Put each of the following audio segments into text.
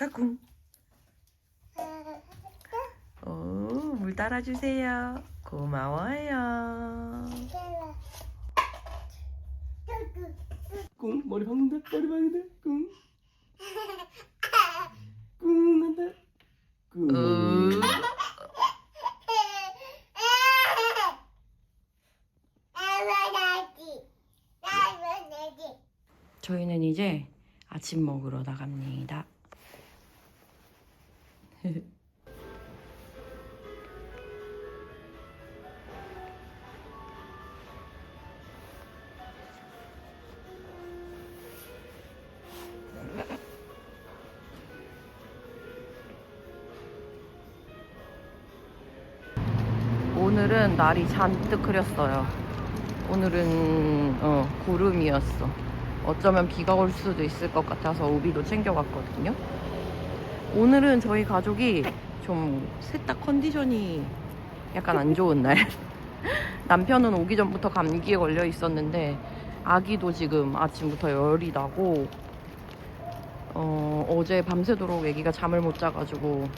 까꿍. 오, 물 따라주세요. 고마워요. 꿍, 머리 박는다. 머리 박는다. 꿍. 꿍 한다. 꿍. 저희는 이제 아침 먹으러 나갑니다. 오늘은 날이 잔뜩 흐렸어요. 오늘은 어, 구름이었어. 어쩌면 비가 올 수도 있을 것 같아서 우비도 챙겨갔거든요. 오늘은 저희 가족이 좀셋다 컨디션이 약간 안 좋은 날. 남편은 오기 전부터 감기에 걸려 있었는데 아기도 지금 아침부터 열이 나고 어, 어제 밤새도록 아기가 잠을 못 자가지고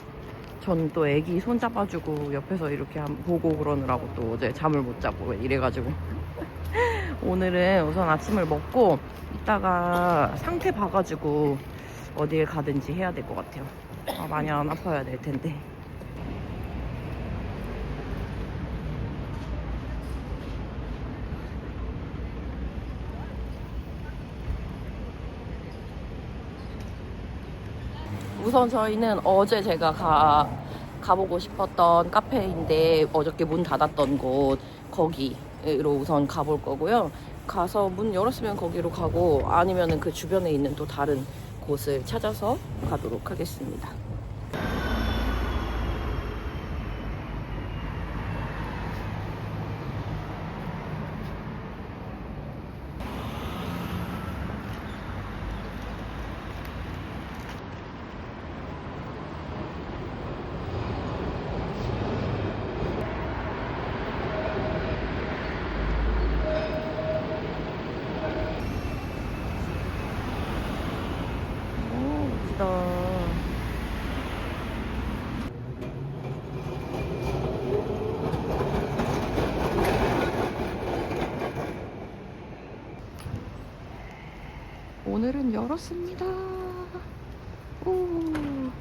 전또 아기 손 잡아주고 옆에서 이렇게 한- 보고 그러느라고 또 어제 잠을 못 자고 이래가지고 오늘은 우선 아침을 먹고 이따가 상태 봐가지고 어딜 가든지 해야 될 것 같아요. 아, 많이 안 아파야 될 텐데. 우선 저희는 어제 제가 가, 가보고 싶었던 카페인데 어저께 문 닫았던 곳 거기로 우선 가볼 거고요. 가서 문 열었으면 거기로 가고 아니면은 그 주변에 있는 또 다른 곳을 찾아서 가도록 하겠습니다. 오, 멋지다. 열었습니다. 오.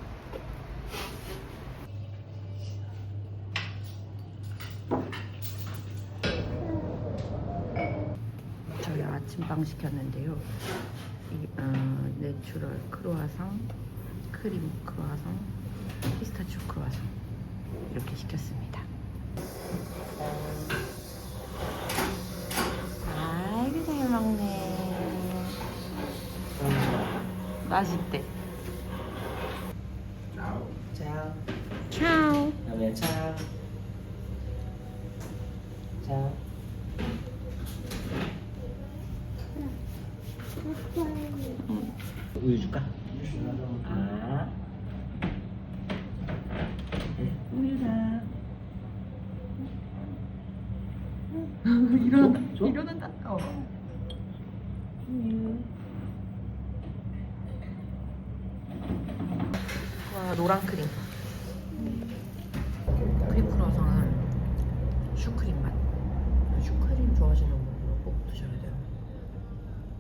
저희 아침빵 시켰는데요. 이, 어, 내추럴 크로아상, 크림 크로아상, 피스타치오 크로아상 이렇게 시켰습니다. 아이고 잘 먹네. 맛있대. Chào, 차오. làm việc chào Chào 우유 줄까? 아 네, 우유다 이런 줘? 줘? 이러는다. 어. 우유 와 노란 크림. 크림 크루아상은 슈크림 맛. 슈크림 좋아하시는 분들은 꼭 드셔야 돼요.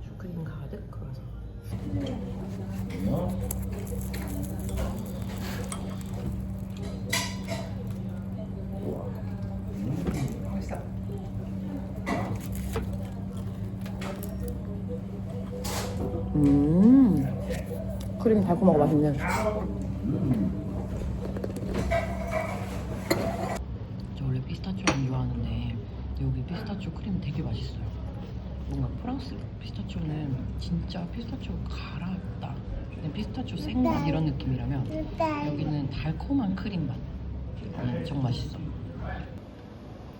슈크림 가득 크루아상. 음. 크림이 달콤하고 맛있네. 저 원래 피스타치오 안 좋아하는데 여기 피스타치오 크림 되게 맛있어요. 뭔가 프랑스 피스타치오는 진짜 피스타치오 갈았다. 그냥 피스타치오 생맛 이런 느낌이라면 여기는 달콤한 크림 맛. 엄청 맛있어.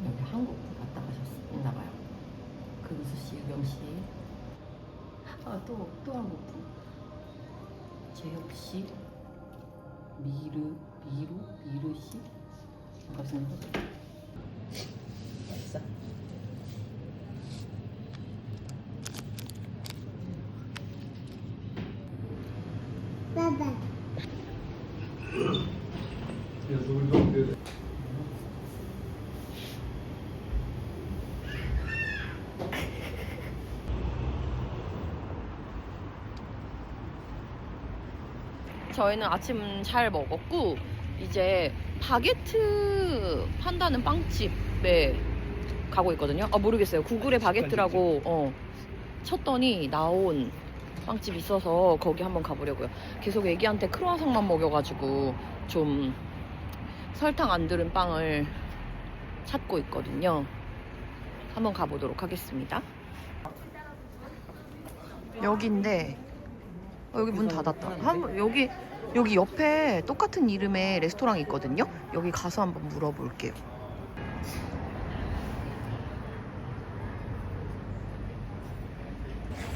여기 한국 갔다 가셨나 봐요. 금수 씨, 유경 씨. 아, 또, 또 한국 분. 재혁 씨. 미르, 미루, 미르 씨. 반갑습니다. 맛있어? Bye bye. 저희는 아침 잘 먹었고 이제 바게트 판다는 빵집에 가고 있거든요. 아 모르겠어요. 구글에 바게트라고 어, 쳤더니 나온 빵집 있어서 거기 한번 가보려고요. 계속 애기한테 크루아상만 먹여가지고 좀 설탕 안 들은 빵을 찾고 있거든요. 한번 가보도록 하겠습니다. 여기인데 어, 여기 문 닫았다. 한번 여기 여기 옆에 똑같은 이름의 레스토랑이 있거든요. 여기 가서 한번 물어볼게요.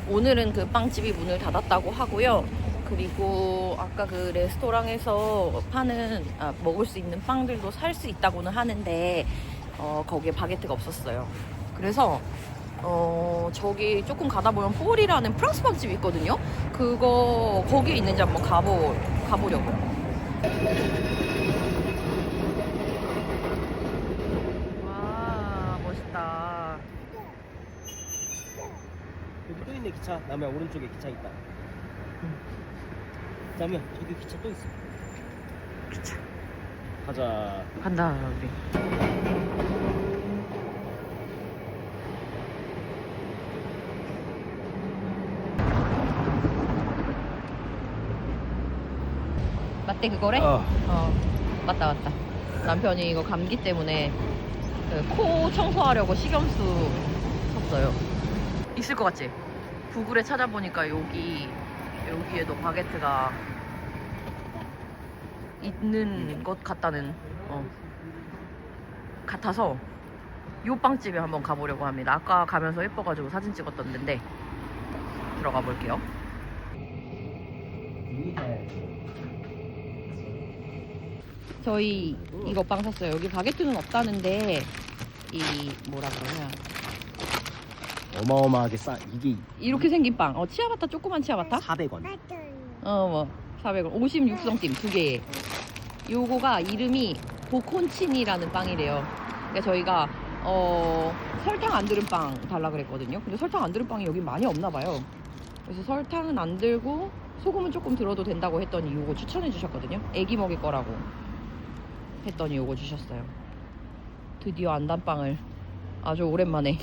오늘은 그 빵집이 문을 닫았다고 하고요. 그리고 아까 그 레스토랑에서 파는 아, 먹을 수 있는 빵들도 살 수 있다고는 하는데 어, 거기에 바게트가 없었어요. 그래서 어, 저기 조금 가다 보면 폴이라는 프랑스 빵집이 있거든요. 그거 거기에 있는지 한번 가보 가보려고요. 와 멋있다. 여기 또 있네 기차. 남의 오른쪽에 기차 있다. 남이야 저기 기차 또 있어. 기차 가자. 간다 우리. 맞대 그거래? 어. 어. 맞다 맞다. 남편이 이거 감기 때문에 그 코 청소하려고 식염수 샀어요. 있을 것 같지? 구글에 찾아보니까 여기 여기에도 바게트가 있는 것 같다는 어. 같아서 요 빵집에 한번 가보려고 합니다. 아까 가면서 예뻐가지고 사진 찍었던 데인데 들어가 볼게요 저희 이거 빵 샀어요. 여기 바게트는 없다는데 이 뭐라 그러냐 어마어마하게 싸. 이게 이렇게 생긴 빵. 어 치아바타 조그만 치아바타? 400원. 어뭐 400원. 56성팀 두 개에. 요거가 이름이 보콘치니라는 빵이래요. 그러니까 저희가 어 설탕 안 들은 빵 달라 그랬거든요. 근데 설탕 안 들은 빵이 여기 많이 없나 봐요. 그래서 설탕은 안 들고 소금은 조금 들어도 된다고 했더니 요거 추천해 주셨거든요. 애기 먹일 거라고 했더니 요거 주셨어요. 드디어 안단빵을 아주 오랜만에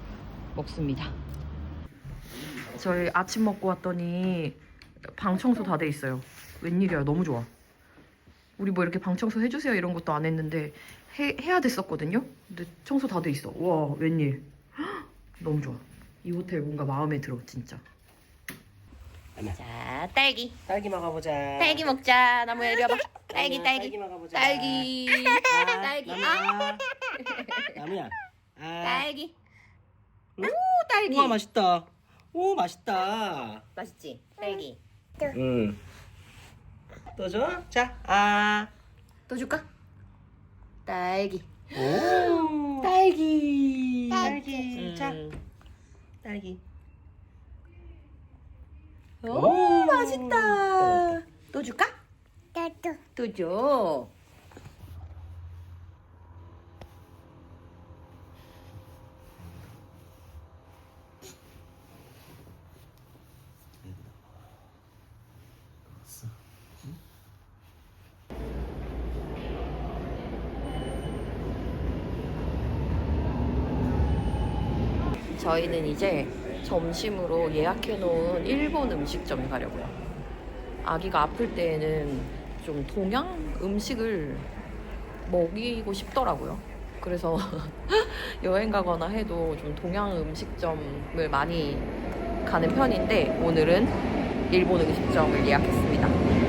먹습니다. 저희 아침 먹고 왔더니 방 청소 다 돼 있어요. 웬일이야, 너무 좋아. 우리 뭐 이렇게 방 청소 해주세요 이런 것도 안 했는데 해, 해야 됐었거든요. 근데 청소 다 돼 있어. 와, 웬일. 헉, 너무 좋아. 이 호텔 뭔가 마음에 들어, 진짜. 자, 딸기. 딸기 먹어보자. 딸기 먹자. 나무야, 이리 와봐. 딸기, 나무야, 딸기. 딸기 먹어보자. 딸기. 아, 딸기. 나무야. 나무야. 아. 딸기. 응? 오, 딸기. 우와 맛있다. 오 맛있다. 맛있지? 딸기. 응. 또 줘? 자, 아. 또 줄까? 딸기. 오. 딸기. 딸기. 자, 음. 딸기. 오, 오. 맛있다. 또 줄까? 또 줘. 저희는 이제 점심으로 예약해 놓은 일본 음식점에 가려고요. 아기가 아플 때에는 좀 동양 음식을 먹이고 싶더라고요. 그래서 여행 가거나 해도 좀 동양 음식점을 많이 가는 편인데 오늘은 일본 음식점을 예약했습니다.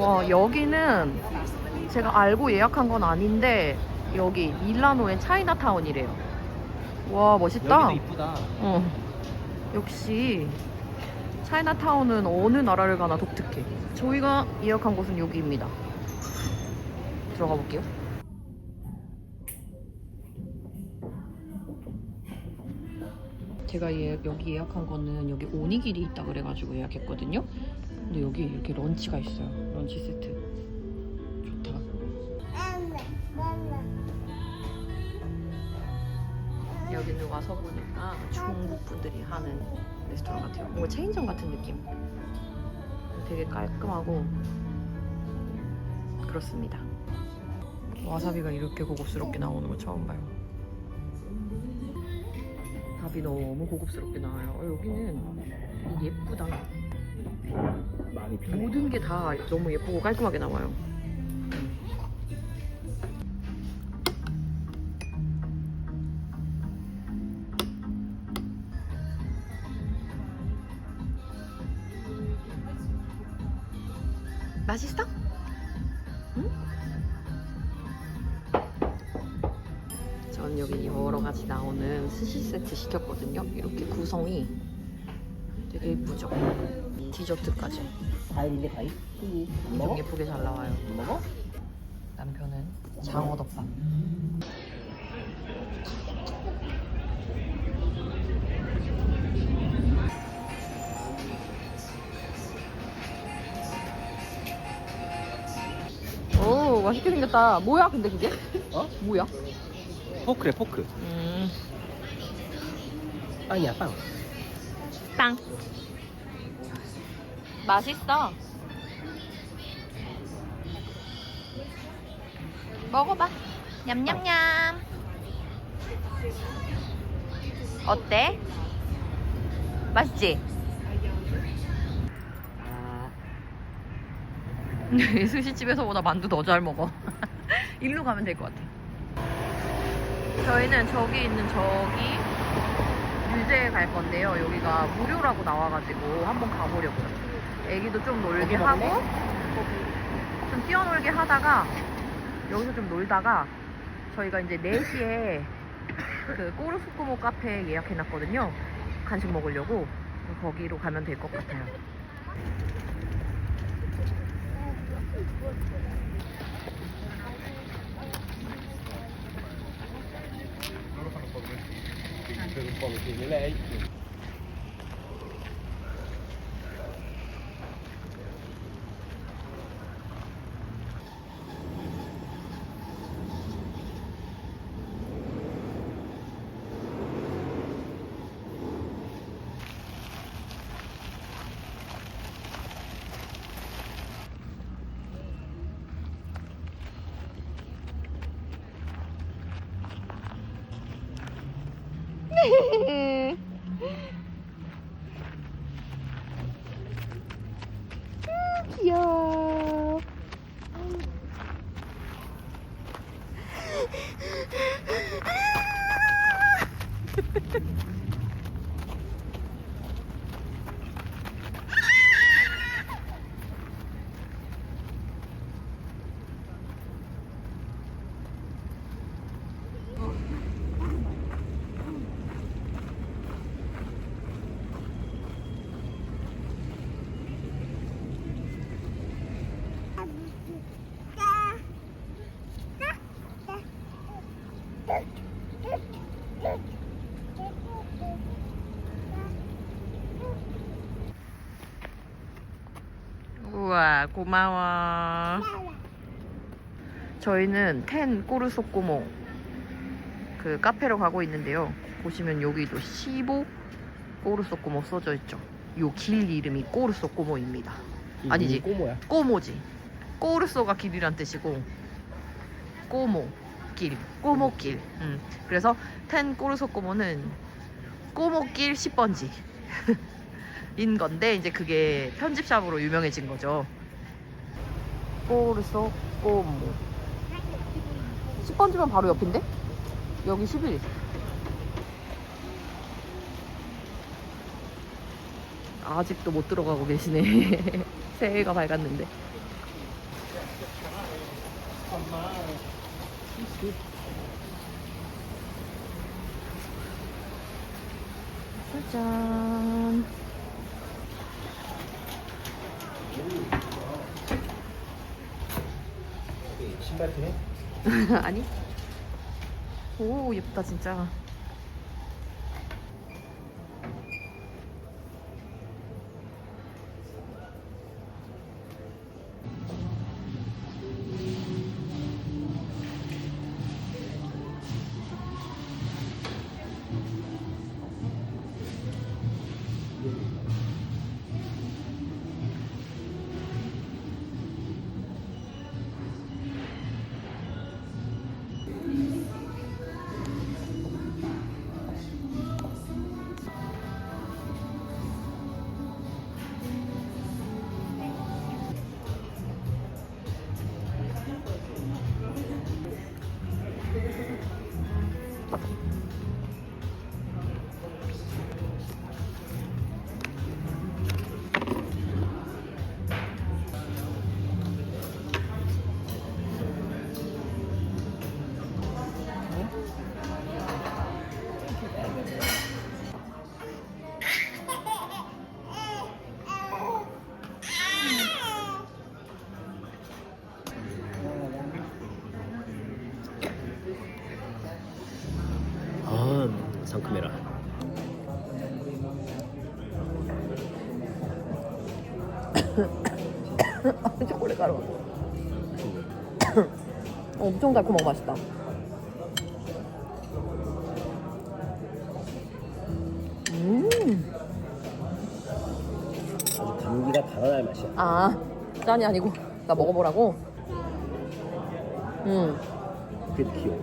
와 여기는 제가 알고 예약한 건 아닌데 여기 밀라노의 차이나타운이래요. 와 멋있다. 여기도 이쁘다. 어. 역시 차이나타운은 어느 나라를 가나 독특해. 저희가 예약한 곳은 여기입니다. 들어가 볼게요. 제가 예, 여기 예약한 거는 여기 오니길이 있다 그래가지고 예약했거든요. 근데 여기 이렇게 런치가 있어요. 런치 세트. 좋다. 여기는 와서 보니까 중국 분들이 하는 레스토랑 같아요. 뭔가 체인점 같은 느낌. 되게 깔끔하고 그렇습니다. 와사비가 이렇게 고급스럽게 나오는 거 처음 봐요. 밥이 너무 고급스럽게 나와요. 어, 여기는 예쁘다. 많이 편해. 모든 게 다 너무 예쁘고 깔끔하게 나와요. 맛있어? 응? 전 여기 여러 가지 나오는 스시 세트 시켰거든요. 이렇게 구성이 되게 예쁘죠? 디저트까지. 과일인데 과일? 안 엄청? 예쁘게 잘 나와요. 안 먹어? 남편은 장어덮밥. 오 맛있게 생겼다. 뭐야 근데 그게? 어? 뭐야? 포크래 포크. 음, 빵이야 빵. 빵. 맛있어. 먹어봐. 냠냠냠. 어때? 맛있지? 아 스시집에서보다 만두 더 잘 먹어. 일로 가면 될 것 같아. 저희는 저기 있는 저기 뮤제에 갈 건데요. 여기가 무료라고 나와가지고 한번 가보려고요. 애기도 좀 놀게 하고? 좀 뛰어놀게 하다가 여기서 좀 놀다가 저희가 이제 4시에 그 꼬르스코모 카페 예약해놨거든요. 간식 먹으려고 거기로 가면 될 것 같아요. lei. 귀여워. Hehehehe 우와 고마워. 저희는 텐 꼬르소꼬모 그 카페로 가고 있는데요. 보시면 여기도 15 꼬르소꼬모 써져 있죠. 요 길 이름이 꼬르소꼬모입니다. 아니지. 꼬모야. 꼬모지. 꼬르소가 길이란 뜻이고 꼬모 길, 꼬모길. 음. 그래서 텐 꼬르소 꼬모는 꼬모길 10번지. 인 건데 이제 그게 편집샵으로 유명해진 거죠. 꼬르소 꼬모. 10번지면 바로 옆인데? 여기 11. 아직도 못 들어가고 계시네. 새해가 밝았는데. 짜잔. 신발 돼? 아니? 오 예쁘다 진짜. 엄청 달콤하고 맛있다. 음. 아주 감기가 달아날 맛이야 아, 짠이 아니고 나 먹어보라고. 음. 그래도 귀여워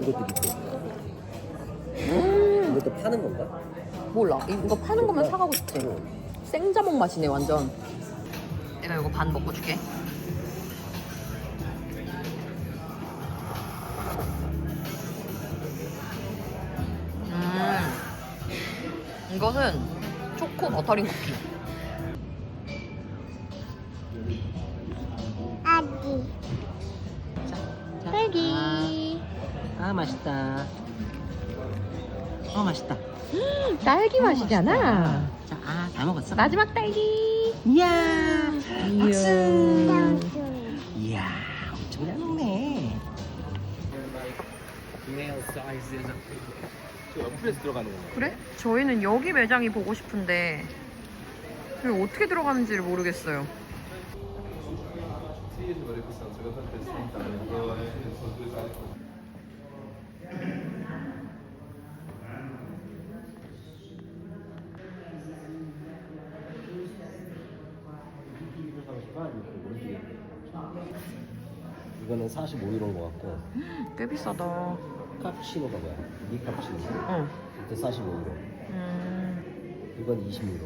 이것도 있고 음. 이것도 파는 건가? 몰라. 이거 파는 거면 사가고 싶지. 생자몽 맛이네 완전. 내가 이거 반 먹고 줄게. 음. 이것은 초코 버터링 쿠키. 아기 딸기 아 맛있다 어 맛있다 딸기 맛이잖아. 자 아 다 먹었어 마지막 딸기. 이야 들어가는 거 그래? 저희는 여기 매장이 보고 싶은데 여기 어떻게 들어가는지를 모르겠어요. 이거는 45유로인 것 같고 꽤 비싸다. 카푸치노가 뭐야? 이 카푸치노 어. 그때 45유로 음. 이건 20유로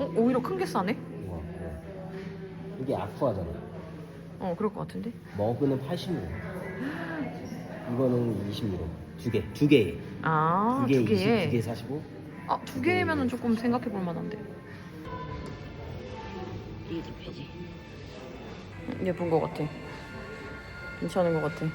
어, 오히려 큰 게 싸네? 이거 어. 이게 아쿠아잖아 어, 그럴 것 같은데. 머그는 80유로 이거는 20유로 두 개 두 개. 아, 두 개두 20, 개에. 두개 45? 아, 두 개면은 조금 생각해 볼 만한데. 리드 페이지 예쁜 것 같아. 괜찮은 것 같아.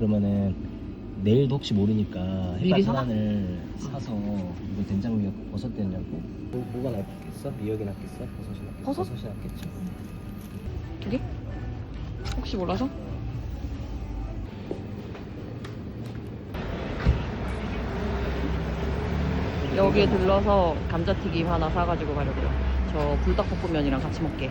그러면은 내일도 혹시 모르니까 미리 사놔? 하나를 사서 이거 된장 미역 버섯 된장 국 뭐, 뭐가 낫겠어? 미역이 낫겠어? 버섯이 낫겠어? 버섯? 버섯이 낫겠지 두 개? 혹시 몰라서? 여기에 들러서 감자튀김 하나 사가지고 가려고요. 저 불닭볶음면이랑 같이 먹게.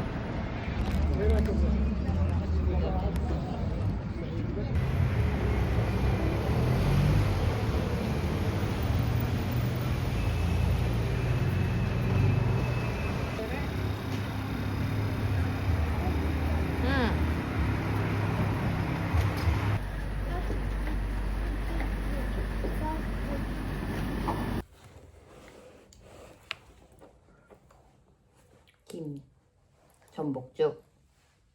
김, 전복죽,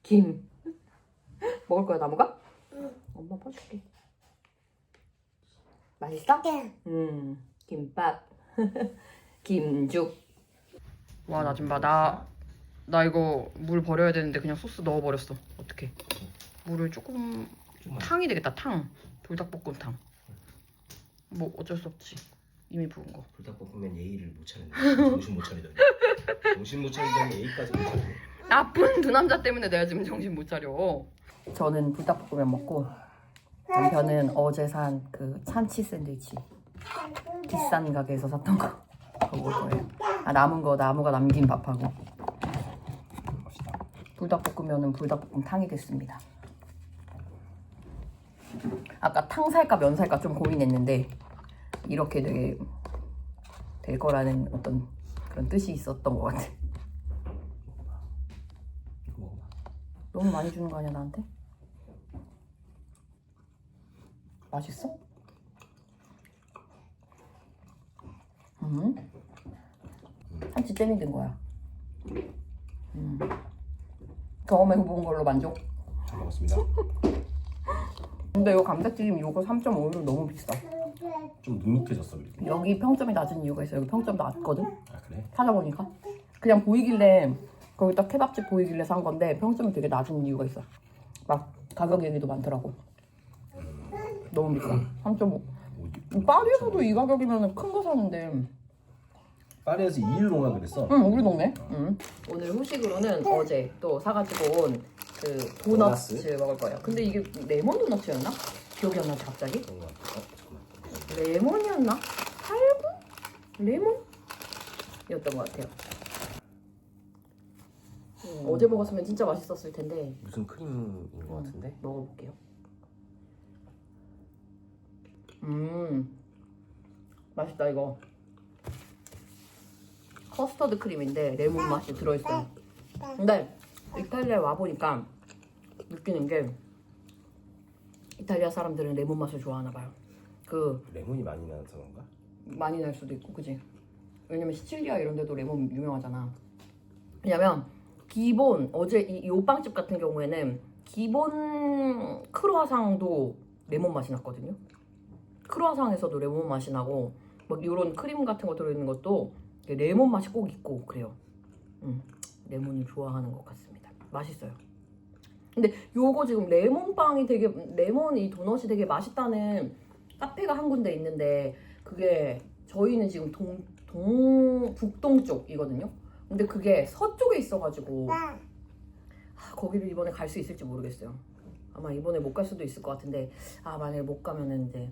김. 먹을 거야 나무가? 엄마 퍼줄게. 맛있어? 음, 김밥, 김죽. 와나 지금 봐나 나 이거 물 버려야 되는데 그냥 소스 넣어 버렸어. 어떻게? 물을 조금. 탕이 되겠다 탕. 불닭볶음탕. 뭐 어쩔 수 없지. 이미 부은 거. 불닭볶음면 예의를 못 차리네. 정신 못 차리더니. 정신 못 차리더니 예의까지 못 차리네. 나쁜 두 남자 때문에 내가 지금 정신 못 차려. 저는 불닭볶음면 먹고 남편은 어제 산 그 참치 샌드위치 비싼 가게에서 샀던 거 그거 먹을 거예요. 아 남은 거 나무가 남긴 밥하고. 불닭볶음면은 불닭볶음탕이 됐습니다. 아까 탕 살까 면 살까 좀 고민했는데 이렇게 되게 될 거라는 어떤 그런 뜻이 있었던 것 같아. 이거 먹어봐. 너무 많이 주는 거 아니야 나한테? 맛있어? 음. 참치 잼이 된 거야. 음. 경험해본 걸로 만족. 잘 먹었습니다. 근데 이거 감자튀김 이거 3.5유로 너무 비싸. 좀 눅눅해졌어 그리고. 여기 평점이 낮은 이유가 있어. 여기 평점 낮거든. 아 그래? 찾아보니까 그냥 보이길래 거기다 케밥집 보이길래 산 건데 평점이 되게 낮은 이유가 있어. 막 가격 얘기도 많더라고. 너무 비싸. 3.5. 어디? 파리에서도 이 가격이면 큰 거 사는데. 파리에서 2일 동안 그랬어. 응, 우리 동네. 응. 오늘 후식으로는 어제 또 사가지고 온 그 도너츠 도너츠? 먹을 거예요. 근데 이게 레몬 도너츠였나? 기억이 안 나지 갑자기? 그런 거 같아. 어. 레몬이었나? 살구? 레몬? 이었던 것 같아요. 어제 먹었으면 진짜 맛있었을 텐데 무슨 크림인 거 같은데? 먹어볼게요. 음, 맛있다 이거. 커스터드 크림인데 레몬 맛이 들어있어요. 근데 이탈리아에 와 보니까 느끼는 게 이탈리아 사람들은 레몬 맛을 좋아하나 봐요. 그 레몬이 많이 나서 그런가? 많이 날 수도 있고, 그지? 왜냐면 시칠리아 이런 데도 레몬 유명하잖아. 왜냐면 기본 어제 이, 요 빵집 같은 경우에는 기본 크루아상도 레몬 맛이 났거든요. 크루아상에서도 레몬 맛이 나고 막 이런 크림 같은 거 들어있는 것도 레몬 맛이 꼭 있고 그래요. 음, 레몬을 좋아하는 것 같습니다. 맛있어요. 근데 요거 지금 레몬빵이 되게 레몬 이 도넛이 되게 맛있다는 카페가 한 군데 있는데 그게 저희는 지금 동, 동 북동 쪽이거든요. 근데 그게 서쪽에 있어가지고 하, 거기를 이번에 갈 수 있을지 모르겠어요. 아마 이번에 못 갈 수도 있을 것 같은데 아 만약에 못 가면은 이제